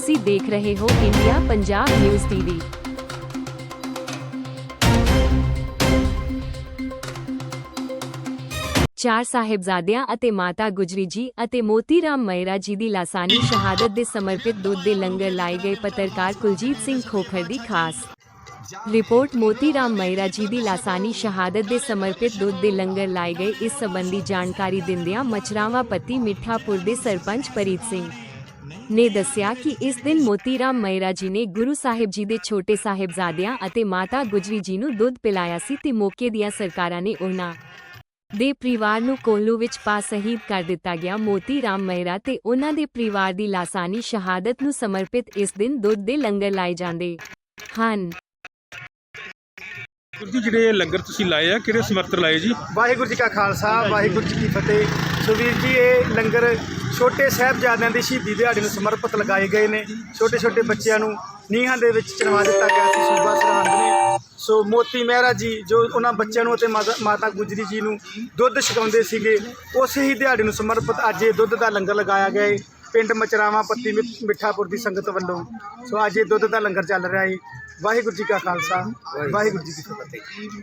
ਤੁਸੀਂ ਦੇਖ ਰਹੇ ਹੋ ਇੰਡੀਆ ਪੰਜਾਬ ਨਿਊਜ਼ ਟੀਵੀ। ਚਾਰ ਸਾਹਿਬਜ਼ਾਦਿਆਂ ਅਤੇ ਮਾਤਾ ਗੁਜਰੀ ਜੀ ਅਤੇ ਮੋਤੀ ਰਾਮ ਮਹਿਰਾ ਜੀ ਦੀ ਲਾਸਾਨੀ ਸ਼ਹਾਦਤ ਦੇ ਸਮਰਪਿਤ ਦੁੱਧ ਦੇ ਲੰਗਰ ਲਾਏ ਗਏ ਪੱਤਰਕਾਰ ਕੁਲਜੀਤ ਸਿੰਘ ਖੋਖਰ ਦੀ ਖਾਸ। ਰਿਪੋਰਟ ਮੋਤੀ ਰਾਮ ਮਹਿਰਾ ਜੀ ਦੀ ਲਾਸਾਨੀ ਸ਼ਹਾਦਤ ਦੇ ਸਮਰਪਿਤ ਦੁੱਧ ਦੇ ਲੰਗਰ ਲਾਏ ਗਏ ਇਸ ਸੰਬੰਧੀ ਜਾਣਕਾਰੀ ਦਿੰਦਿਆਂ ਮਚਰਾਵਾ ਪੱਤੀ ਮਿੱਠਾਪੁਰ ਦੇ ਸਰਪੰਚ ਪ੍ਰੀਤ ਸਿੰਘ। ਨੇ ਦੱਸਿਆ ਕਿ ਇਸ ਦਿਨ ਮੋਤੀ ਰਾਮ ਮਹਿਰਾ ਜੀ ਨੇ ਗੁਰੂ ਸਾਹਿਬ ਜੀ ਦੇ ਛੋਟੇ ਸਾਹਿਬਜ਼ਾਦਿਆਂ ਅਤੇ ਮਾਤਾ ਗੁਜਰੀ ਜੀ ਨੂੰ ਦੁੱਧ ਪਿਲਾਇਆ ਸੀ ਤੇ ਮੌਕੇ ਦੀਆਂ ਸਰਕਾਰਾਂ ਨੇ ਉਹਨਾਂ ਦੇ ਪਰਿਵਾਰ ਨੂੰ ਕੋਲੂ ਵਿੱਚ ਪਾ ਸ਼ਹੀਦ ਕਰ ਦਿੱਤਾ ਗਿਆ। ਮੋਤੀ ਰਾਮ ਮਹਿਰਾ ਤੇ ਉਹਨਾਂ ਦੇ ਪਰਿਵਾਰ ਦੀ ਲਾਸਾਨੀ ਸ਼ਹਾਦਤ ਨੂੰ ਸਮਰਪਿਤ ਇਸ ਦਿਨ ਦੁੱਧ ਦੇ ਲੰਗਰ ਲਾਏ ਜਾਂਦੇ ਹਨ। ਗੁਰੂ ਜੀ ਜਿਹੜੇ ਲੰਗਰ ਤੁਸੀਂ ਲਾਏ ਆ ਕਿਹੜੇ ਸਮਰਥ ਲਾਏ ਜੀ? ਵਾਹਿਗੁਰੂ ਜੀ ਕਾ ਖਾਲਸਾ ਵਾਹਿਗੁਰੂ ਜੀ ਕੀ ਫਤਿਹ। ਸੋ ਵੀਰ ਜੀ ਇਹ ਲੰਗਰ ਛੋਟੇ ਸਾਹਿਬਜ਼ਾਦਿਆਂ ਦੀ ਸ਼ਹੀਦੀ ਦਿਹਾੜੇ ਨੂੰ ਸਮਰਪਿਤ ਲਗਾਏ ਗਏ ਨੇ। ਛੋਟੇ ਛੋਟੇ ਬੱਚਿਆਂ ਨੂੰ ਨੀਹਾਂ ਦੇ ਵਿੱਚ ਚਿਣਵਾ ਦਿੱਤਾ ਗਿਆ ਸੀ। ਸੂਬਾ ਸਰਹੰਦ ਨੇ। ਸੋ ਮੋਤੀ ਮਹਿਰਾ ਜੀ, ਜੋ ਉਹਨਾਂ ਬੱਚਿਆਂ ਨੂੰ ਅਤੇ ਮਾਤਾ- ਮਾਤਾ ਗੁਜਰੀ ਜੀ ਨੂੰ ਦੁੱਧ ਛਕਾਉਂਦੇ ਸੀਗੇ, ਉਸੇ ਹੀ ਦਿਹਾੜੇ ਨੂੰ ਸਮਰਪਿਤ ਅੱਜ ਇਹ ਦੁੱਧ ਦਾ ਲੰਗਰ ਲਗਾਇਆ ਗਿਆ ਹੈ ਪਿੰਡ ਮਚਰਾਵਾਂ ਪੱਤੀ ਮਿ- ਮਿੱਠਾਪੁਰ ਦੀ ਸੰਗਤ ਵੱਲੋਂ। ਸੋ ਅੱਜ ਇਹ ਦੁੱਧ ਦਾ ਲੰਗਰ ਚੱਲ ਰਿਹਾ ਹੈ ਵਾਹਿਗੁਰੂ ਜੀ ਕਾ ਖਾਲਸਾ। ਵਾਹਿਗੁਰੂ ਜੀ ਕੀ ਫਤਿਹ।